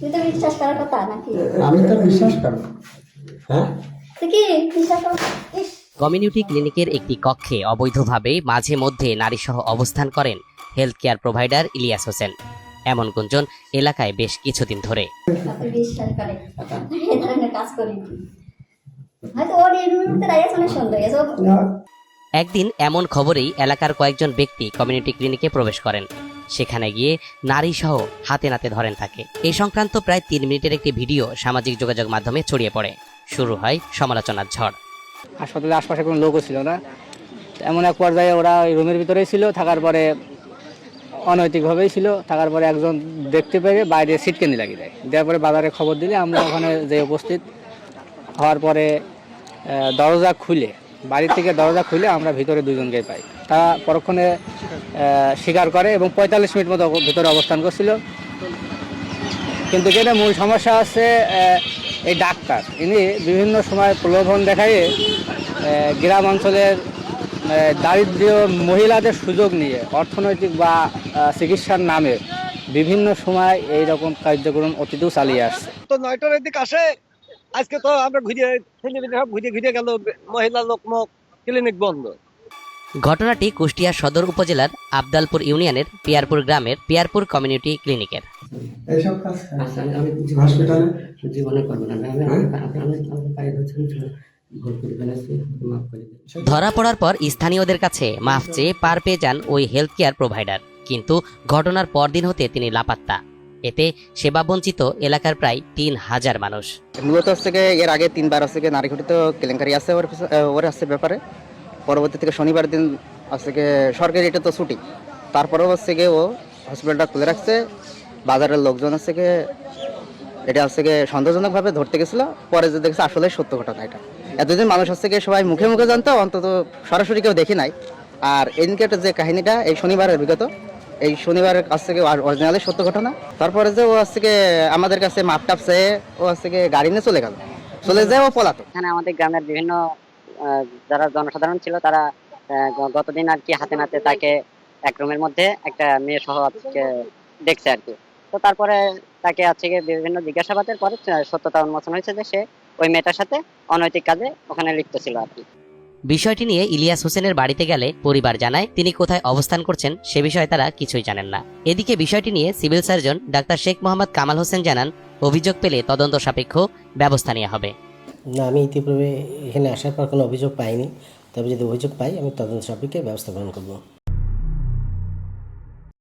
তুই তো বিশ্বাস করার কথা নাকি? আমি তো বিশ্বাস করব হ্যাঁ? তুই কি বিশ্বাস কর কমিউনিটি ক্লিনিকের একটি কক্ষে অবৈধভাবে মাঝে মধ্যে নারীসহ অবস্থান করেন health care provider Ilias Hossain. এমন গুঞ্জন এলাকায় বেশ কিছুদিন ধরে। একদিন এমন খবরেই এলাকার কয়েকজন ব্যক্তি কমিউনিটি ক্লিনিকে প্রবেশ করেন। সেখানে গিয়ে নারী সহ হাতে নাতে ধরেন থাকে এই সংক্রান্ত প্রায় তিন মিনিটের একটি ভিডিও সামাজিক যোগাযোগ মাধ্যমে ছড়িয়ে পড়ে। শুরু হয় সমালোচনার ঝড়। হাসপাতালের আশপাশে কোনো লোকও ছিল না। এমন এক পর্যায়ে ওরা ওই রুমের ভিতরেই ছিল, থাকার পরে অনৈতিকভাবেই ছিল, থাকার পরে একজন দেখতে পেয়ে বাইরে সিটকেনি লাগিয়ে দেয়। দেওয়ার পরে বাজারে খবর দিলে আমরা ওখানে যে উপস্থিত। হওয়ার পরে দরজা খুলে বাড়ি থেকে দরজা খুলে আমরা ভিতরে দুজনকে পাই। তা পরক্ষণে স্বীকার করে এবং পঁয়তাল্লিশ মিনিট মতো ভিতরে অবস্থান করছিল। কিন্তু এখানে মূল সমস্যা আছে এই ডাক্তার। ইনি বিভিন্ন সময় প্রলোভন দেখাইয়ে গ্রাম অঞ্চলের দারিদ্র্য মহিলাদের সুযোগ নিয়ে, অর্থনৈতিক বা চিকিৎসার নামে বিভিন্ন সময় এই রকম কার্যক্রম অতীতেও চালিয়ে আসছে। তো নয়টার দিক আসে, আজকে তো আমরা ঘুরে ঘুরে ঘুরে গেল, মহিলা লোকমুখ, ক্লিনিক বন্ধ। ঘটনাটি কুষ্টিয়া সদর উপজেলার আবদালপুর ইউনিয়নের পিয়ারপুর গ্রামের পিয়ারপুর কমিউনিটি ক্লিনিকের। এইসব কাজ আচ্ছা আমি আমি হসপিটালে? জীবনে করব না আমি হ্যাঁ? আমি পায়ে ধরা পড়ার পর স্থানীয়দের কাছে মাফ চেয়ে পার পেয়ে যান ওই হেলথ কেয়ার প্রোভাইডার কিন্তু ঘটনার পরদিন হতে তিনি লাপাত্তা। এতে সেবাবঞ্চিত এলাকার প্রায় তিন হাজার মানুষ। মূলত হচ্ছে এর আগে তিনবার হচ্ছে নারী ঘটিত কেলেঙ্কারি আছে ওর ওর হচ্ছে ব্যাপারে। পরবর্তী থেকে শনিবার দিন হচ্ছে গিয়ে সরকারি এটা তো ছুটি। তারপরেও হচ্ছে গিয়ে ও হসপিটালটা খুলে রাখছে। বাজারের লোকজন হচ্ছে গিয়ে এটা হচ্ছে গিয়ে সন্দেহজনকভাবে ধরতে গেছিল। পরে যে দেখছে আসলে সত্য ঘটনা এটা। এতদিন মানুষ হচ্ছে গিয়ে সবাই মুখে মুখে জানতো, অন্তত সরাসরি কেউ দেখি নাই। আর এদিনকে যে কাহিনীটা, এই শনিবারের বিগত, এই শনিবারের কাছ থেকে অরিজিনালি সত্য ঘটনা। তারপরে যে ও গিয়ে আমাদের কাছে মাপ টাপ চেয়ে ও গিয়ে গাড়ি নিয়ে চলে গেল। চলে যায় ও পলাতক। এখানে আমাদের গ্রামের বিভিন্ন যারা জনসাধারণ ছিল তারা গতদিন আর কি হাতে নাতে তাকে এক রুমের মধ্যে একটা মেয়ে সহ আজকে দেখছে আর কি। তো তারপরে তাকে আজকে বিভিন্ন জিজ্ঞাসাবাদের পরে সত্যতা উন্মোচন হয়েছে যে সে ওই মেয়েটার সাথে অনৈতিক কাজে ওখানে লিপ্ত ছিল আর কি। বিষয়টি নিয়ে ইলিয়াস হোসেনের বাড়িতে গেলে পরিবার জানায় তিনি কোথায় অবস্থান করছেন সে বিষয়ে তারা কিছুই জানেন না। এদিকে বিষয়টি নিয়ে civil surgeon doctor Sheikh Mohammad Kamal Hossain জানান, অভিযোগ পেলে তদন্ত সাপেক্ষ ব্যবস্থা নেওয়া হবে। না, আমি ইতিপূর্বে এখানে আসার পর কোনো অভিযোগ পাইনি। তবে যদি অভিযোগ পাই, আমি তদন্ত সাপেক্ষে ব্যবস্থা গ্রহণ করব।